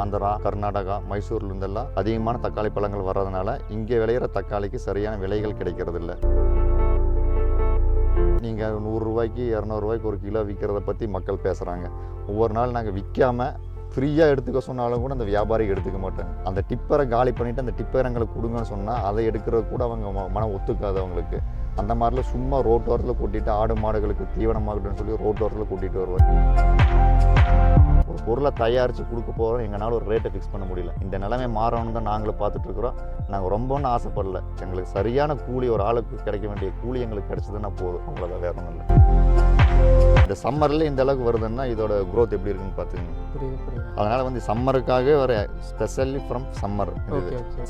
ஆந்திரா கர்நாடகா மைசூர்ல இருந்தெல்லாம் அதிகமான தக்காளி பழங்கள் வர்றதுனால இங்கே விளையிற தக்காளிக்கு சரியான விலைகள் கிடைக்கிறது இல்லை நீங்கள் நூறுரூவாய்க்கு இரநூறுவாய்க்கு ஒரு கிலோ விற்கிறத பற்றி மக்கள் பேசுகிறாங்க ஒவ்வொரு நாள் நாங்கள் விற்காம ஃப்ரீயாக எடுத்துக்க சொன்னாலும் கூட அந்த வியாபாரி எடுத்துக்க மாட்டாங்க. அந்த டிப்பரை காலி பண்ணிவிட்டு அந்த டிப்பர் எங்களுக்கு கொடுங்கன்னு சொன்னால் அதை எடுக்கிறது கூட அவங்க ம- மனம் ஒத்துக்காது அவங்களுக்கு. அந்த மாதிரிலாம் சும்மா ரோட்டோரத்தில் கூட்டிகிட்டு ஆடு மாடுகளுக்கு தீவனமாகட்டும்னு சொல்லி ரோட்டோரத்தில் கூட்டிகிட்டு வருவாங்க. ஒரு பொருளை தயாரித்து கொடுக்க போகிறோம் எங்களால் ஒரு ரேட்டை ஃபிக்ஸ் பண்ண முடியல. இந்த நிலைமை மாறணும்னு தான் நாங்களும் பார்த்துட்ருக்குறோம். நாங்கள் ரொம்ப ஒன்றும் ஆசைப்படல. எங்களுக்கு சரியான கூலி ஒரு ஆளுக்கு கிடைக்க வேண்டிய கூலி எங்களுக்கு கிடைச்சதுன்னா போதும். அவ்வளோதான் வேற ஒன்றும் இல்லை. இந்த சம்மரில் இந்த அளவுக்கு வருதுன்னா இதோட growth எப்படி இருக்குன்னு புரியுது அதனால் வந்து சம்மருக்காகவே வர ஸ்பெஷலி ஃப்ரம் சம்மர்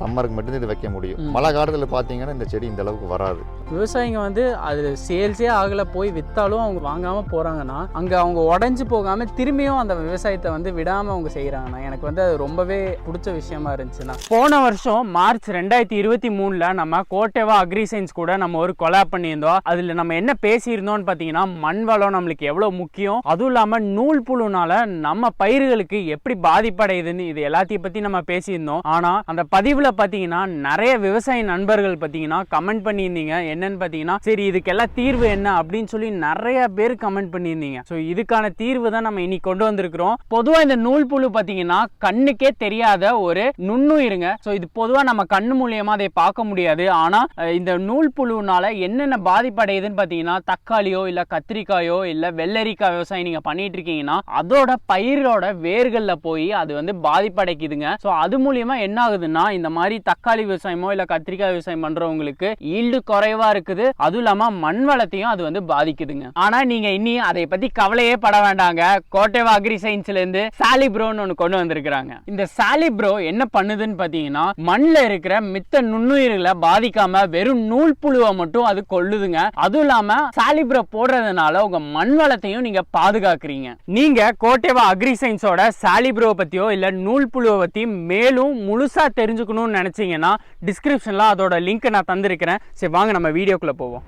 சம்மருக்கு மட்டும் இது வைக்க முடியும். மழை காலத்தில் பார்த்தீங்கன்னா இந்த செடி இந்த அளவுக்கு வராது. விவசாயிங்க வந்து அது சேல்ஸே ஆகலை போய் விற்றாலும் அவங்க வாங்காமல் போகிறாங்கன்னா அங்கே அவங்க உடஞ்சி போகாமல் திரும்பியும் அந்த விவசாயத்தை வந்து விடாமல் அவங்க செய்கிறாங்கண்ணா எனக்கு வந்து அது ரொம்பவே பிடிச்ச விஷயமா இருந்துச்சுண்ணா போன வருஷம் மார்ச் ரெண்டாயிரத்தி இருபத்தி மூணில் நம்ம கோட்டேவா அக்ரி சயின்ஸ் கூட நம்ம ஒரு கொலாப் பண்ணியிருந்தோம். அதில் நம்ம என்ன பேசியிருந்தோம்னு பார்த்தீங்கன்னா மண் வளம் நம்மளுக்கு எவ்வளோ முக்கியம்? அதுவும் இல்லாமல் நூல் புழுனால நம்ம பயிர்களுக்கு எப்படி பாதிப்படையுதுன்னு இது எல்லாத்தையும் பற்றி நம்ம பேசியிருந்தோம். ஆனால் அந்த பதிவில் பார்த்தீங்கன்னா நிறைய விவசாய நண்பர்கள் பார்த்தீங்கன்னா கமெண்ட் பண்ணியிருந்தீங்க. என்னன்னு பார்த்தீங்கன்னா சரி இதுக்கெல்லாம் தீர்வு என்ன அப்படின்னு சொல்லி நிறைய பேர் கமெண்ட் பண்ணியிருந்தீங்க. ஸோ இதுக்கான தீர்வு தான் நம்ம இன்னைக்கு கொண்டு வந்திருக்கிறோம். பொதுவாக இந்த நூல் புழு பார்த்தீங்கன்னா கண்ணுக்கே தெரியாத ஒரு நுண்ணுயிருங்க. ஸோ இது பொதுவாக நம்ம கண்ணு மூலியமா அதை பார்க்க முடியாது. ஆனால் இந்த நூல் புழுனால என்னென்ன பாதிப்படையுதுன்னு பார்த்தீங்கன்னா தக்காளியோ இல்லை கத்திரிக்காயோ இல்லை வெள்ளரிக்காய் விவசாயம் நீங்கள் பண்ணிட்டு இருக்கீங்கன்னா அதோட பயிரோட வேர்களில் போய் அது வந்து பாதிப்படைக்குதுங்க. ஸோ அது மூலியமா என்ன ஆகுதுன்னா இந்த மாதிரி தக்காளி விவசாயமோ இல்லை கத்திரிக்காய் விவசாயம் பண்றவங்களுக்கு ஈல்டு குறைவா இருக்குது. அதுவும் இல்லாம மண் வளத்தையும் அது வந்து பாதிக்குதுங்க. ஆனா நீங்க இனி அதை பத்தி கவலையே பட வேண்டாங்க. கோட்டேவா அக்ரி சயின்ஸ்லேருந்து சாலி ப்ரோன்னு ஒன்று கொண்டு வந்திருக்கிறாங்க. இந்த சாலி ப்ரோ என்ன பண்ணுதுன்னு பாத்தீங்கன்னா மண்ணுல இருக்கிற மித்த நுண்ணுயிர்களை பாதிக்காம வெறும் நூல் புழுவை மட்டும் அது கொள்ளுதுங்க அதுவும் இல்லாம சாலி ப்ரோ போடுறதுனால உங்க மண் வளத்தையும் நீங்க பாதுகாக்கிறீங்க. நீங்க கோட்டேவா அக்ரி சயின்ஸோட சாலிப்ரோவை பற்றியோ இல்லை நூல் புழுவை பத்தி மேலும் முழுசா தெரிஞ்சுக்கணும்னு நினைச்சீங்கன்னா டிஸ்கிரிப்ஷனில் அதோட லிங்க் நான் தந்திருக்கிறேன். சரி வாங்க நம்ம வீடியோக்குள்ள போவோம்.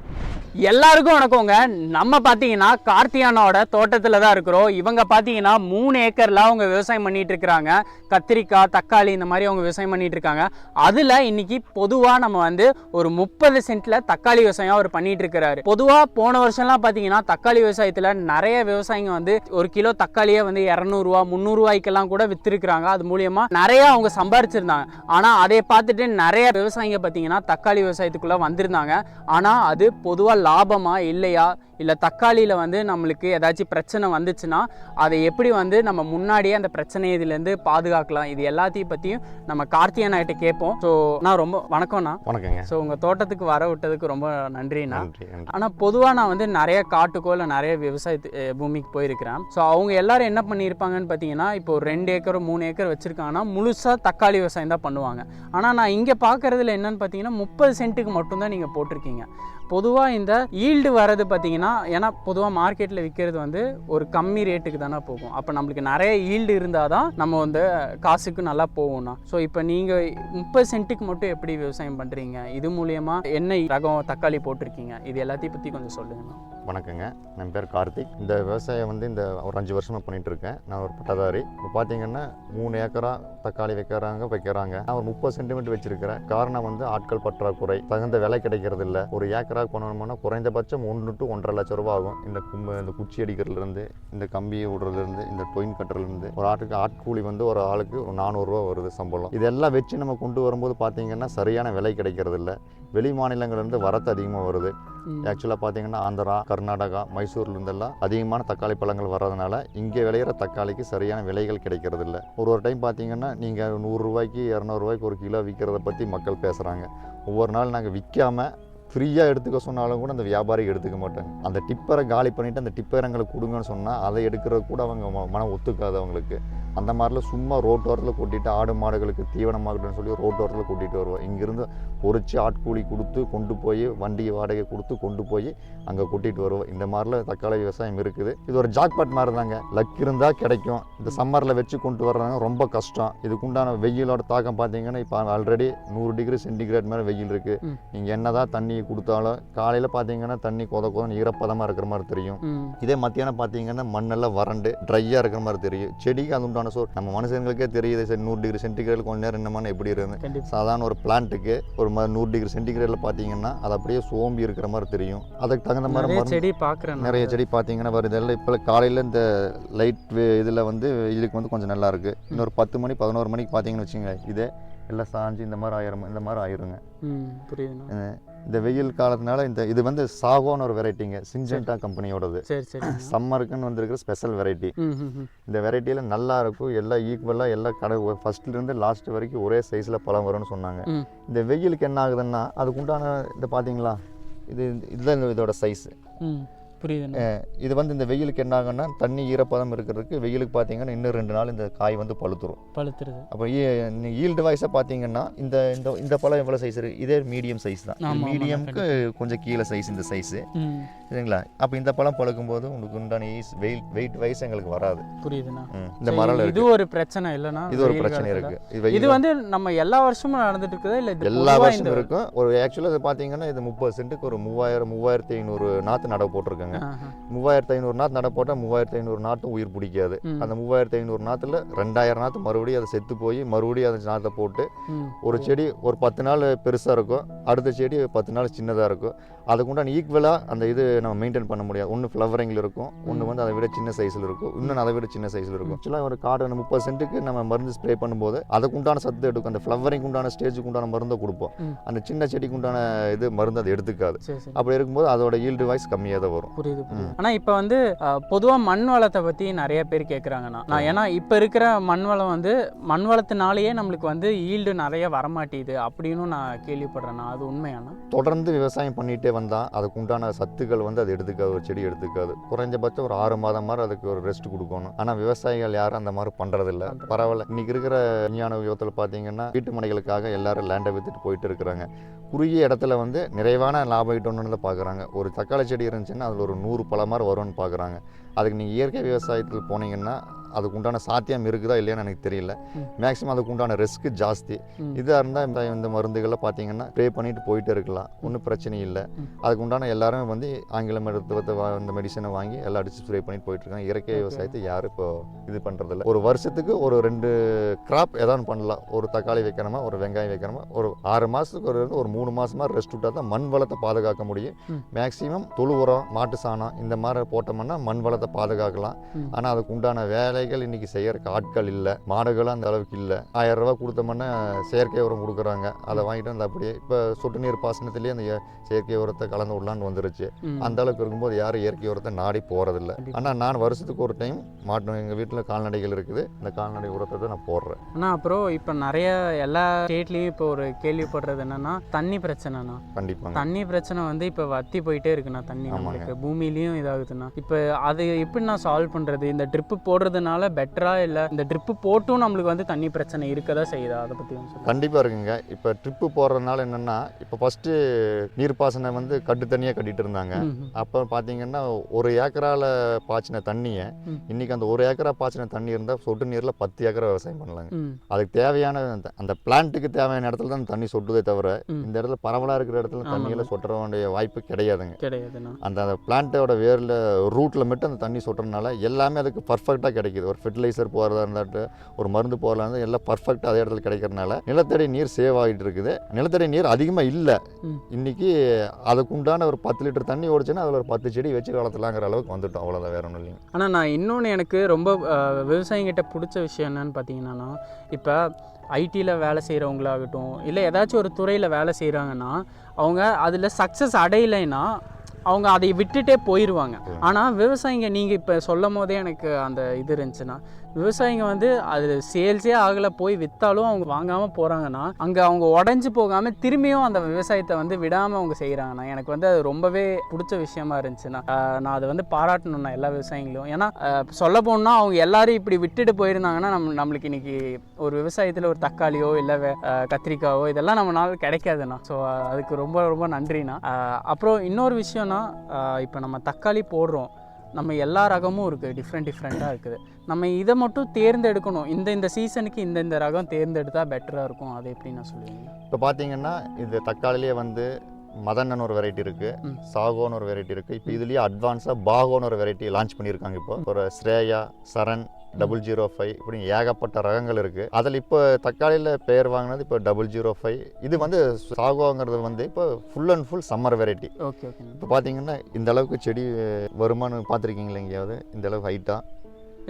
எல்லாருக்கும் வணக்கங்க. நம்ம பார்த்தீங்கன்னா கார்த்தியானோட தோட்டத்தில் தான் இருக்கிறோம். இவங்க பார்த்தீங்கன்னா மூணு ஏக்கரில் அவங்க விவசாயம் பண்ணிட்டு இருக்கிறாங்க. கத்திரிக்காய் தக்காளி இந்த மாதிரி அவங்க விவசாயம் பண்ணிட்டு இருக்காங்க. அதில் இன்னைக்கு பொதுவாக நம்ம வந்து ஒரு முப்பது சென்ட்ல தக்காளி விவசாயம் அவர் பண்ணிட்டு இருக்கிறாரு. பொதுவாக போன வருஷம்லாம் பார்த்தீங்கன்னா தக்காளி தக்காளி விவசாயத்தில் நிறைய விவசாயிங்க வந்து ஒரு கிலோ தக்காளியே வந்து இரநூறுவா முந்நூறுவாய்க்கெல்லாம் கூட விற்றுருக்குறாங்க அது மூலியமாக நிறைய அவங்க சம்பாரிச்சிருந்தாங்க. ஆனால் அதை பார்த்துட்டு நிறைய விவசாயிங்க பார்த்தீங்கன்னா தக்காளி விவசாயத்துக்குள்ளே வந்திருந்தாங்க. ஆனால் அது பொதுவாக லாபமா இல்லையா? இல்லை தக்காளியில் வந்து நம்மளுக்கு ஏதாச்சும் பிரச்சனை வந்துச்சுன்னா அதை எப்படி வந்து நம்ம முன்னாடியே அந்த பிரச்சனை இதுலேருந்து பாதுகாக்கலாம்? இது எல்லாத்தையும் பற்றியும் நம்ம கார்த்தியனாகிட்ட கேட்போம். ஸோ நான் ரொம்ப வணக்கம்ண்ணா வணக்கங்க. ஸோ உங்கள் தோட்டத்துக்கு வர விட்டதுக்கு ரொம்ப நன்றிண்ணா நன்றி நன்றி. ஆனால் பொதுவாக நான் வந்து நிறைய காட்டுக்கோ இல்லை நிறைய விவசாய பூமிக்கு போயிருக்கிறேன். ஸோ அவங்க எல்லாரும் என்ன பண்ணியிருப்பாங்கன்னு பார்த்தீங்கன்னா இப்போ ரெண்டு ஏக்கர் மூணு ஏக்கர் வச்சுருக்காங்கன்னா முழுசாக தக்காளி விவசாயம் தான் பண்ணுவாங்க. ஆனால் நான் இங்கே பார்க்குறதுல என்னன்னு பார்த்தீங்கன்னா முப்பது சென்ட்டுக்கு மட்டும்தான் நீங்கள் போட்டிருக்கீங்க. பொதுவாக இந்த ஈல்டு வர்றது பார்த்தீங்கன்னா ஏன்னா பொதுவாக மார்க்கெட்டில் விற்கிறது வந்து ஒரு கம்மி ரேட்டுக்கு தானே போகும். அப்போ நம்மளுக்கு நிறைய ஈல்டு இருந்தால் தான் நம்ம வந்து காசுக்கு நல்லா போகும்னா. ஸோ இப்போ நீங்கள் முப்பது சென்ட்டுக்கு மட்டும் எப்படி விவசாயம் பண்ணுறீங்க இது மூலயமா என்ன ரகம் தக்காளி போட்டிருக்கீங்க? இது எல்லாத்தையும் பற்றி கொஞ்சம் சொல்லுங்கண்ணா வணக்கங்க. என் பேர் கார்த்திக். இந்த விவசாயம் வந்து இந்த ஒரு அஞ்சு வருஷமாக பண்ணிட்டு இருக்கேன் நான் ஒரு பட்டதாரி. இப்போ பார்த்தீங்கன்னா மூணு ஏக்கரா தக்காளி வைக்கிறாங்க வைக்கிறாங்க. நான் ஒரு முப்பது சென்டிமீட்டர் வச்சிருக்கிறேன். காரணம் வந்து ஆட்கள் பற்றாக்குறை. தகுந்த விலை கிடைக்கிறது இல்லை ஒரு ஏக்கரா பண்ணணும்னா குறைந்தபட்சம் ஒன்று டு ஒன்றரை லட்சம் ரூபா ஆகும். இந்த கும்பு இந்த குச்சி அடிக்கிறதுலேருந்து இந்த கம்பியை விடுறதுலேருந்து இந்த டொயின் கட்டுறதுலேருந்து ஒரு ஆட்டுக்கு ஆட்கூலி வந்து ஒரு ஆளுக்கு ஒரு நானூறுரூவா வருது சம்பளம். இதெல்லாம் வச்சு நம்ம கொண்டு வரும்போது பார்த்தீங்கன்னா சரியான விலை கிடைக்கிறது இல்லை வெளி மாநிலங்கள்லேருந்து வரத்து அதிகமாக வருது. ஆக்சுவலாக பார்த்தீங்கன்னா ஆந்திரா கர்நாடகா மைசூர்ல இருந்தெல்லாம் அதிகமான தக்காளி பழங்கள் வர்றதுனால இங்கே விளையிற தக்காளிக்கு சரியான விலைகள் கிடைக்கிறது இல்லை ஒரு ஒரு டைம் பார்த்தீங்கன்னா நீங்கள் நூறுரூவாய்க்கு இரநூறுவாய்க்கு ஒரு கிலோ விற்கிறத பற்றி மக்கள் பேசுகிறாங்க ஒவ்வொரு நாள் நாங்கள் விற்காமல் ஃப்ரீயாக எடுத்துக்க சொன்னாலும் கூட அந்த வியாபாரி எடுத்துக்க மாட்டாங்க. அந்த டிப்பரை காலி பண்ணிவிட்டு அந்த டிப்பரை எங்களுக்கு கொடுங்கன்னு சொன்னால் அதை எடுக்கிறது கூட அவங்க மனம் ஒத்துக்காது அவங்களுக்கு. அந்த மாதிரிலாம் சும்மா ரோட்டோரத்தில் கூட்டிட்டு ஆடு மாடுகளுக்கு தீவனமாகட்டும்னு சொல்லி ரோட்டோரத்தில் கூட்டிகிட்டு வருவோம். இங்கேருந்து பொறிச்சு ஆட்கூலி கொடுத்து கொண்டு போய் வண்டி வாடகை கொடுத்து கொண்டு போய் அங்கே கூட்டிகிட்டு வருவோம். இந்த மாதிரிலாம் தக்காளி விவசாயம் இருக்குது. இது ஒரு ஜாக்பாட் மாதிரி தாங்க லக் இருந்தால் கிடைக்கும். இந்த சம்மரில் வச்சு கொண்டு வர்றாங்க ரொம்ப கஷ்டம். இதுக்குண்டான வெயிலோட தாக்கம் பார்த்தீங்கன்னா இப்போ ஆல்ரெடி நூறு டிகிரி சென்டிகிரேட் மேலே வெயில் இருக்குது ம். நீங்கள் என்னதான் தண்ணி கொடுத்தாலும் காலையில் பார்த்தீங்கன்னா தண்ணி கொத கொதன்னு ஈரப்பதமாக இருக்கிற மாதிரி தெரியும். இதே மத்தியானம் பார்த்தீங்கன்னா மண்ணெல்லாம் வறண்டு ட்ரையாக இருக்கிற மாதிரி தெரியும். செடிக்கு அது உண்டான சோர் நம்ம மனுஷங்களுக்கே தெரியுது சரி நூறு டிகிரி சென்டிகிரேட் கொஞ்ச நேரம் என்ன எப்படி இருந்து சாதாரண ஒரு பிளான்ட்டுக்கு ஒரு நூறு டிகிரி சென்டிகிரேடில் பார்த்தீங்கன்னா அது அப்படியே சோம்பி இருக்கிற மாதிரி தெரியும். அதுக்கு தகுந்த மாதிரி செடி பார்க்குறேன் நிறைய செடி பார்த்தீங்கன்னா வருது எல்லாம் இப்போ காலையில் இந்த லைட் இதில் வந்து இதுக்கு வந்து கொஞ்சம் நல்லா இருக்குது இன்னொரு பத்து மணி பதினோரு மணிக்கு பார்த்தீங்கன்னு வச்சுங்க இதே எல்லாம் சாஞ்சு இந்த மாதிரி ஆயிரும் இந்த மாதிரி ஆயிருங்க. அஹ் இந்த வெயில் காலத்தினால இந்த இது வந்து சாகோன்னு ஒரு வெரைட்டிங்க சிஞ்சென்டா கம்பெனியோடது. சம்மருக்குன்னு வந்திருக்கிற ஸ்பெஷல் வெரைட்டி. இந்த வெரைட்டியில் நல்லா இருக்கும் எல்லாம் ஈக்குவலாக எல்லாம் கடை ஃபஸ்ட்லேருந்து லாஸ்ட் வரைக்கும் ஒரே சைஸில் பழம் வரும்னு சொன்னாங்க. இந்த வெயிலுக்கு என்ன ஆகுதுன்னா அதுக்கு உண்டான இந்த பார்த்தீங்களா இது இதுதான் இதோட சைஸு இது வந்து இந்த வெயிலுக்கு என்ன ஆகும்னா தண்ணி ஈரப்பதம் இருக்கிறதுக்கு வெயிலுக்கு பார்த்தீங்கன்னா இன்னும் ரெண்டு நாள் இந்த காய் வந்து பழுத்துரும். பழுத்துருது. அப்போ ஈல்டு வைஸாக பார்த்தீங்கன்னா இந்த இந்த இந்த பழம் எவ்வளோ சைஸ் இருக்குது இதே மீடியம் சைஸ் தான். மீடியம்க்கு கொஞ்சம் கீழே சைஸ் இந்த சைஸு சரிங்களா? அப்போ இந்த பழம் பழுக்கும்போது உங்களுக்கு உண்டான ஈஸ் வெயிட் வெயிட் வைஸ் எங்களுக்கு வராது. புரியுதுண்ணா. இந்த மரம் இது ஒரு பிரச்சனை இல்லைண்ணா இது ஒரு வெயில் பிரச்சனை. இருக்கு. இது வெயில் வந்து நம்ம எல்லா வருஷமும் நடந்துட்டு இருக்குதா? இல்ல எல்லா வருஷமும் இருக்கும். ஒரு ஆக்சுவலாக பார்த்தீங்கன்னா இது முப்பது சென்ட்டுக்கு ஒரு மூவாயிரம் மூவாயிரத்தி ஐநூறு நாற்று நட போட்டிருக்கேங்க. ஆஹா. மூவாயிரத்தி ஐநூறு நாற்று நட போட்டால் மூவாயிரத்தி ஐநூறு நாற்றும் உயிர் பிடிக்காது. அந்த மூவாயிரத்தி ஐநூறு நாற்றுல ரெண்டாயிரம் நாற்று மறுபடியும் அதை செத்து போய் மறுபடியும் அந்த நாற்றை போட்டு. ஒரு செடி ஒரு பத்து நாள் பெருசாக இருக்கும். அடுத்த செடி பத்து நாள் சின்னதாக இருக்கும். அதுக்குண்டான ஈக்குவலாக அந்த இது நம்ம மெயின்டைன் பண்ண முடியாது. ஒன்று ஃப்ளவரிங்கில் இருக்கும் ஒன்று வந்து அதை விட சின்ன சைஸில் இருக்கும். இன்னொன்று அதை விட சின்ன சைஸில் இருக்கும். ஆக்சுவலாக ஒரு காடு முப்பது சென்ட்டுக்கு நம்ம மருந்து ஸ்ப்ரே பண்ணும்போது அதுக்கு உண்டான சத்து எடுக்கும். அந்த ஃப்ளவரிங் உண்டான ஸ்டேஜுக்கு உண்டான மருந்தை கொடுப்போம். அந்த சின்ன செடிக்கு உண்டான இது மருந்து அது எடுத்துக்காது. அப்படி இருக்கும்போது அதோட ஈல்டு வாய்ஸ் கம்மியாக தான் வரும். புரியுது புரியுது. ஆனா இப்போ வந்து பொதுவாக மண் வளத்தை பற்றி நிறைய பேர் கேட்குறாங்கண்ணா நான் ஏன்னா இப்போ இருக்கிற மண் வளம் வந்து மண் வளத்தினாலேயே நம்மளுக்கு வந்து ஈல்டு நிறைய வரமாட்டேது அப்படின்னு நான் கேள்விப்படுறேண்ணா அது உண்மையாண்ணா? தொடர்ந்து விவசாயம் பண்ணிகிட்டே வந்தால் அதுக்கு உண்டான சத்துக்கள் வந்து அது எடுத்துக்காது ஒரு செடி எடுத்துக்காது. குறைஞ்சபட்சம் ஒரு ஆறு மாதம் மாதிரி அதுக்கு ஒரு ரெஸ்ட் கொடுக்கணும். ஆனால் விவசாயிகள் யாரும் அந்த மாதிரி பண்ணுறதில்ல பரவாயில்ல. இன்னைக்கு இருக்கிற விஞ்ஞான யுகத்தில் பார்த்தீங்கன்னா வீட்டு மனைகளுக்காக எல்லாரும் லேண்டை வித்துட்டு போயிட்டு இருக்கிறாங்க. குறுகிய இடத்துல வந்து நிறைவான லாபம் ஈட்டணும்னு பார்க்குறாங்க ஒரு தக்காளி செடி இருந்துச்சுன்னா அதில் ஒரு நூறு பழம் மாதிரி வரும்னு பார்க்குறாங்க. அதுக்கு நீங்கள் இயற்கை விவசாயத்தில் போனீங்கன்னா அதுக்கு உண்டான சாத்தியம் இருக்குதா இல்லையான்னு எனக்கு தெரியல. மேக்ஸிமம் அதுக்கு உண்டான ரிஸ்க் ஜாஸ்தி. இதாக இருந்தால் இந்த இந்த மருந்துகளை பார்த்தீங்கன்னா ப்ரே பண்ணிட்டு போயிட்டு இருக்கலாம் ஒன்றும் பிரச்சனை இல்லை. அதுக்கு உண்டான எல்லாரும் வந்து ஆங்கில மருத்துவத்தை இந்த மெடிசனை வாங்கி எல்லாம் அடிச்சு ஸ்ப்ரே பண்ணிட்டு போயிட்டு இருக்காங்க இயற்கை. விவசாயத்தை யாரும் இப்போ இது பண்ணுறதில்ல ஒரு வருஷத்துக்கு ஒரு ரெண்டு கிராப் ஏதாவது பண்ணலாம் ஒரு தக்காளி வைக்கணுமா ஒரு வெங்காயம் வைக்கணுமா ஒரு ஆறு மாதத்துக்கு ஒரு ஒரு மூணு மாதமாக ரெஸ்ட் விட்டால் தான் மண் வளத்தை பாதுகாக்க முடியும். மேக்ஸிமம் தொழு உரம் மாட்டு சாணம் இந்த மாதிரி போட்டோம்னா மண் வளத்தை பாதுகாக்கலாம். ஆனால் அதுக்கு உண்டான வேலைகள் இன்னைக்கு செய்யறதுக்கு ஆட்கள் இல்லை. மாடுகளும் அந்த அளவுக்கு இல்லை. ஆயிரம் ரூபாய் கொடுத்தோம்னா செயற்கை உரம் கொடுக்குறாங்க. அதை வாங்கிட்டு வந்து அப்படியே இப்போ சொட்டு நீர் பாசனத்திலேயே அந்த செயற்கை உரத்தை கலந்து விடலான்னு வந்துருச்சு. அந்த அளவுக்கு இருக்கும்போது யாரும் இயற்கை உரத்தை நாடி போகிறதில்ல. ஆனால் நான் வருஷத்துக்கு ஒரு டைம் மாட்டு எங்கள் வீட்டில் கால்நடைகள் இருக்குது. இந்த கால்நடை உரத்தை தான் நான் போடுறேன். அண்ணா அப்புறம் இப்போ நிறைய எல்லா ஸ்டேட்லேயும் இப்போ ஒரு கேள்விப்படுறது என்னன்னா தண்ணி பிரச்சனைண்ணா. கண்டிப்பாங்க. தண்ணி பிரச்சனை வந்து இப்போ வத்தி போயிட்டே இருக்குண்ணா தண்ணி. நம்மளுக்கு. பூமியிலையும் இதாகுதுண்ணா. இப்போ அது எப்படி நான் சால்வ் பண்ணுறது இந்த ட்ரிப்பு போடுறதுனால பெட்டரா இல்லை. இந்த ட்ரிப்பு போட்டும் நம்மளுக்கு வந்து தண்ணி பிரச்சனை இருக்கதா செய்யுதா. அதை பற்றி சொல்லுங்கள் கண்டிப்பாக இருக்குங்க. இப்போ ட்ரிப்பு போடுறதுனால என்னென்னா இப்போ ஃபஸ்ட்டு நீர்ப்பாசனம் வந்து கட்டு தண்ணியாக கட்டிட்டு இருந்தாங்க. அப்போ பார்த்தீங்கன்னா ஒரு ஏக்கரால பாய்ச்சின தண்ணியை. இன்னைக்கு அந்த ஒரு ஏக்கரா பாய்ச்சின தண்ணி இருந்தால் சொட்டு நீரில் பத்து ஏக்கரா விவசாயம் பண்ணலாங்க. அதுக்கு தேவையான அந்த- பிளான்ட்டுக்கு தேவையான இடத்துல தான் தண்ணி சொட்டுதே தவிர. இந்த இடத்துல பரவலாக இருக்கிற இடத்துல தண்ணியில் சொட்டுற வேண்டிய வாய்ப்பு கிடையாதுங்க. அந்த அந்த பிளான்ட்டோட வேரில் ரூட்டில் மட்டும் அந்த தண்ணி சொட்டுறதுனால எல்லாமே அதுக்கு பர்ஃபெக்டாக கிடைக்குது. ஒரு ஃபெர்டிலைசர் போகிறதா இருந்தாட்டு ஒரு மருந்து போகிறதா இருந்தால் எல்லாம் பர்ஃபெக்டாக அதே இடத்துல கிடைக்கிறதுனால நிலத்தடி நீர் சேவ் ஆகிட்டு இருக்குது. நிலத்தடி நீர் அதிகமாக இல்லை. ம். இன்னைக்கு அதுக்கு உண்டான ஒரு பத்து லிட்டர் தண்ணி ஓடிச்சுன்னா அதில் ஒரு பத்து செடி வச்சு வளர்த்தலாங்கிற அளவுக்கு வந்துட்டோம். அவ்வளோதான் வேற ஒன்றும் இல்லைங்க. ஆனால் நான் இன்னொன்று எனக்கு ரொம்ப விவசாயிங்கிட்ட பிடிச்ச விஷயம் என்னன்னு பார்த்தீங்கன்னா இப்போ ஐடியில் வேலை செய்கிறவங்களாகட்டும் இல்லை ஏதாச்சும் ஒரு துறையில் வேலை செய்கிறாங்கன்னா அவங்க அதில் சக்ஸஸ் அடையலைன்னா அவங்க அதை விட்டுட்டே போயிடுவாங்க ஆனால் விவசாயிங்க நீங்கள் இப்போ சொல்லும் போதே எனக்கு அந்த இது இருந்துச்சுன்னா விவசாயிங்க வந்து அது சேல்ஸே ஆகலை போய் விற்றாலும் அவங்க வாங்காமல் போகிறாங்கன்னா அங்கே அவங்க உடஞ்சி போகாமல் திரும்பியும் அந்த விவசாயத்தை வந்து விடாமல் அவங்க செய்கிறாங்கண்ணா எனக்கு வந்து அது ரொம்பவே பிடிச்ச விஷயமா இருந்துச்சுண்ணா நான் அதை வந்து பாராட்டணும்ண்ணா எல்லா விவசாயிகளும் ஏன்னா சொல்ல போனால் அவங்க எல்லாரும் இப்படி விட்டுட்டு போயிருந்தாங்கன்னா நம்ம நம்மளுக்கு இன்னைக்கு ஒரு விவசாயத்தில் ஒரு தக்காளியோ இல்லை கத்திரிக்காயோ இதெல்லாம் நம்மளால கிடைக்காதுண்ணா. ஸோ அதுக்கு ரொம்ப ரொம்ப நன்றிண்ணா. அப்புறம் இன்னொரு விஷயம்னா இப்போ நம்ம தக்காளி போடுறோம். நம்ம எல்லா ரகமும் இருக்குது டிஃப்ரெண்ட் டிஃப்ரெண்ட்டாக இருக்குது. நம்ம இதை மட்டும் தேர்ந்தெடுக்கணும். இந்த இந்த சீசனுக்கு இந்த இந்த ரகம் தேர்ந்தெடுத்தால் பெட்டராக இருக்கும். அது எப்படி நான் சொல்லுவேன் இப்போ பார்த்தீங்கன்னா இது தக்காளிலே வந்து மதன்னு ஒரு வெரைட்டி இருக்கு. சாகோன்னு ஒரு வெரைட்டி இருக்கு. இப்போ இதுலயே அட்வான்ஸாக பாகோன்னு ஒரு வெரைட்டி லான்ச் பண்ணியிருக்காங்க இப்போ. ஒரு Shriya Saran double zero five இப்படி ஏகப்பட்ட ரகங்கள் இருக்கு. அதில் இப்போ தக்காளியில் பெயர் வாங்கினது இப்போ டபுள் ஜீரோ ஃபைவ் இது வந்து சாகோங்கிறது வந்து இப்போ full and full summer variety okay இப்போ பார்த்தீங்கன்னா இந்த அளவுக்கு செடி வருமானு பார்த்துருக்கீங்களா எங்கேயாவது? இந்த அளவுக்கு ஹைட்டாக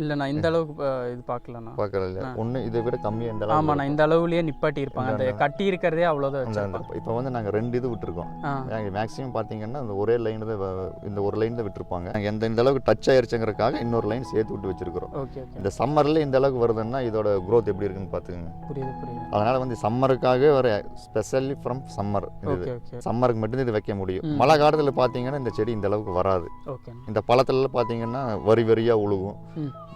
இல்லைண்ணா இந்த அளவுக்கு இது பார்க்கலண்ணா. பார்க்கல இல்லையா. ஒன்று இதை விட கம்மியாக இந்த ஆமாண்ணா அளவுக்கு இந்த அளவுலயே நிப்பாட்டி இருப்பாங்க அந்த கட்டி இருக்கிறதே அவ்வளோதான் இப்போ வந்து நாங்கள் ரெண்டு இது விட்டுருக்கோம். ஆ. மேக்ஸிமம் பார்த்தீங்கன்னா அந்த ஒரே லைன் தான் இந்த ஒரு லைன் தான் விட்டுருப்பாங்க. நாங்கள் எந்த இந்த அளவுக்கு டச் ஆயிருச்சுங்கிறதுக்காக இன்னொரு லைன் சேர்த்து விட்டு வச்சிருக்கிறோம். ஓகே இந்த சம்மரில் இந்த அளவுக்கு வருதுன்னா இதோட growth எப்படி இருக்குன்னு பார்த்துக்கோங்க. புரியுது புரியுது. அதனால் வந்து சம்மருக்காகவே வர ஸ்பெஷலி ஃப்ரம் சம்மர் இது. சம்மருக்கு மட்டும் இது வைக்க முடியும். மழை காலத்தில் பார்த்தீங்கன்னா இந்த செடி இந்த அளவுக்கு வராது. இந்த பழத்துலலாம் பார்த்தீங்கன்னா வரி வரியாக உழுகும்.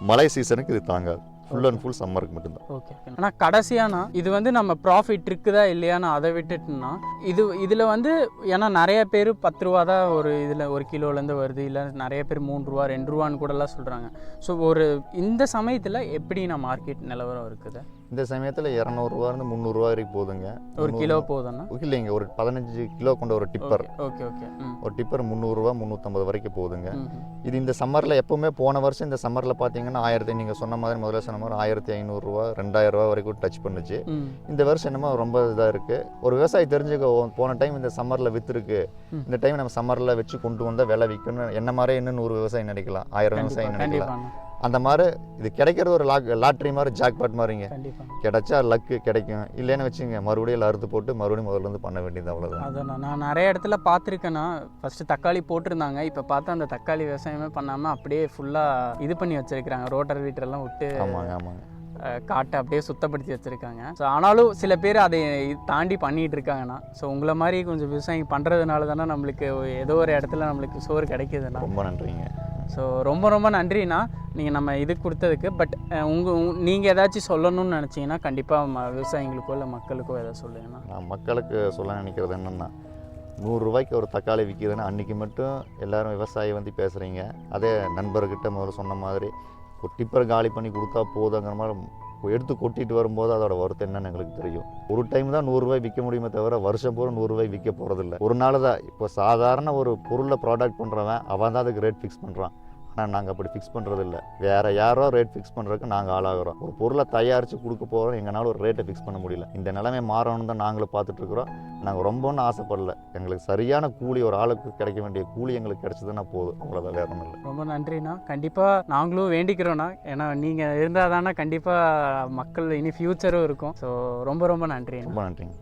மழை சீசனுக்கு இது தாங்காது. ஃபுல் அண்ட் ஃபுல் சம்மருக்கு மட்டும்தான். ஓகே ஆனால் கடைசியானா இது வந்து நம்ம ப்ராஃபிட் இருக்குதா இல்லையான்னு அதை விட்டுட்டுனா இது இதில் வந்து ஏன்னா நிறைய பேர் பத்து ரூபா தான் ஒரு இதில் ஒரு கிலோலேருந்து வருது. இல்லை நிறைய பேர் மூணு ரூபா ரெண்டு ரூபான்னு கூடலாம் சொல்கிறாங்க ஸோ ஒரு இந்த சமயத்தில் எப்படி நான் மார்க்கெட் நிலவரம் இருக்குது? இந்த சமயத்தில் இரநூறுவாருந்து முந்நூறுரூவா வரைக்கும் போகுதுங்க ஒரு கிலோ போதும்னா? இல்லைங்க ஒரு பதினஞ்சு கிலோ கொண்ட ஒரு டிப்பர். ஓகே ஓகே ஒரு டிப்பர் முந்நூறுரூவா முந்நூற்றம்பது வரைக்கும் ம். இது இந்த சம்மரில் எப்போவுமே போன வருஷம் இந்த சம்மரில் பார்த்தீங்கன்னா ஆயிரத்தி நீங்கள் சொன்ன மாதிரி முதல்ல சொன்ன மாதிரி ஆயிரத்தி ஐநூறுரூவா ரெண்டாயிரரூவா வரைக்கும் டச் பண்ணுச்சு. இந்த வருஷம் என்னமோ ரொம்ப இதாக இருக்குது ஒரு விவசாயி தெரிஞ்சுக்க போன டைம் இந்த சம்மரில் விற்றுருக்கு. இந்த டைம் நம்ம சம்மரில் வச்சு கொண்டு வந்தால் விலை விற்கணும் என்ன மாதிரி இன்னும் நூறு விவசாயி நினைக்கலாம். ஆயிரம் விவசாயி கண்டிப்பா நினைக்கலாம் அந்த மாதிரி இது கிடைக்கிறது ஒரு லாக் லாட்ரி மாதிரி ஜாக்பாட் மாதிரிங்க. கிடைச்சா லக்கு கிடைக்கும். இல்லைன்னு வச்சுங்க மறுபடியும் அறுத்து போட்டு மறுபடியும் முதல்ல இருந்து பண்ண வேண்டியது அவ்வளோதான் அதான் நான் நிறைய இடத்துல பார்த்துருக்கேன்னா ஃபஸ்ட்டு தக்காளி போட்டிருந்தாங்க. இப்போ பார்த்தா அந்த தக்காளி விவசாயமே பண்ணாமல் அப்படியே ஃபுல்லாக இது பண்ணி வச்சிருக்கிறாங்க. ரோட்டர் வீட்டரெல்லாம் விட்டு ஆமாங்க ஆமாங்க. காட்டை அப்படியே சுத்தப்படுத்தி வச்சுருக்காங்க. ஸோ ஆனாலும் சில பேர் அதை தாண்டி பண்ணிகிட்டு இருக்காங்கண்ணா ஸோ உங்களை மாதிரி கொஞ்சம் விவசாயம் பண்ணுறதுனால தானே நம்மளுக்கு ஏதோ ஒரு இடத்துல நம்மளுக்கு சோறு கிடைக்குதுண்ணா ரொம்ப நன்றிங்க. ஸோ ரொம்ப ரொம்ப நன்றிண்ணா. நீங்கள் நம்ம இது கொடுத்ததுக்கு. பட் உங்கள் நீங்கள் ஏதாச்சும் சொல்லணும்னு நினச்சிங்கன்னா கண்டிப்பாக ம விவசாயிங்களுக்கோ இல்லை மக்களுக்கோ எதாவது சொல்லுங்கண்ணா. நான் மக்களுக்கு சொல்ல நினைக்கிறது என்னென்னா நூறுரூவாய்க்கு ஒரு தக்காளி விற்கிதுன்னா அன்றைக்கி மட்டும் எல்லாரும் விவசாயி வந்து பேசுகிறீங்க அதே நண்பர்கிட்ட முதல்ல சொன்ன மாதிரி ஒரு டிப்பர் காலி பண்ணி கொடுத்தா போதுங்கிற மாதிரி எடுத்து கொட்டிட்டு வரும்போது அதோட வருத்தம் என்னன்னு எங்களுக்கு தெரியும். ஒரு டைம் தான் நூறுரூவாய் விற்க முடியுமே தவிர வருஷம் பூரா நூறுரூவாய் விற்க போகிறதில்ல ஒரு நாள் தான். இப்போ சாதாரண ஒரு பொருளை ப்ராடக்ட் பண்ணுறவன் அவன் தான் அதுக்கு ரேட் ஃபிக்ஸ் பண்ணுறான் ஆனால் நாங்கள் அப்படி ஃபிக்ஸ் பண்ணுறதில்ல வேறு யாரோ ரேட் ஃபிக்ஸ் பண்ணுறதுக்கு நாங்கள் ஆளாகிறோம். ஒரு பொருளை தயாரித்து கொடுக்க போகிறோம் எங்களால் ஒரு ரேட்டை ஃபிக்ஸ் பண்ண முடியல. இந்த நிலைமை மாறணும்னு தான் நாங்களும் பார்த்துட்ருக்குறோம் நாங்கள் ரொம்ப ஒன்றும் ஆசைப்படல. எங்களுக்கு சரியான கூலி ஒரு ஆளுக்கு கிடைக்க வேண்டிய கூலி எங்களுக்கு கிடைச்சதுன்னா போதும். அவ்வளோதான் வேற ஒன்றும் இல்லை. ரொம்ப நன்றிண்ணா. கண்டிப்பாக நாங்களும் வேண்டிக்கிறோண்ணா ஏன்னா நீங்கள் இருந்தால் தானே கண்டிப்பாக மக்கள் இனி ஃப்யூச்சரும் இருக்கும். ஸோ ரொம்ப ரொம்ப நன்றிண்ணா. ரொம்ப நன்றிங்க.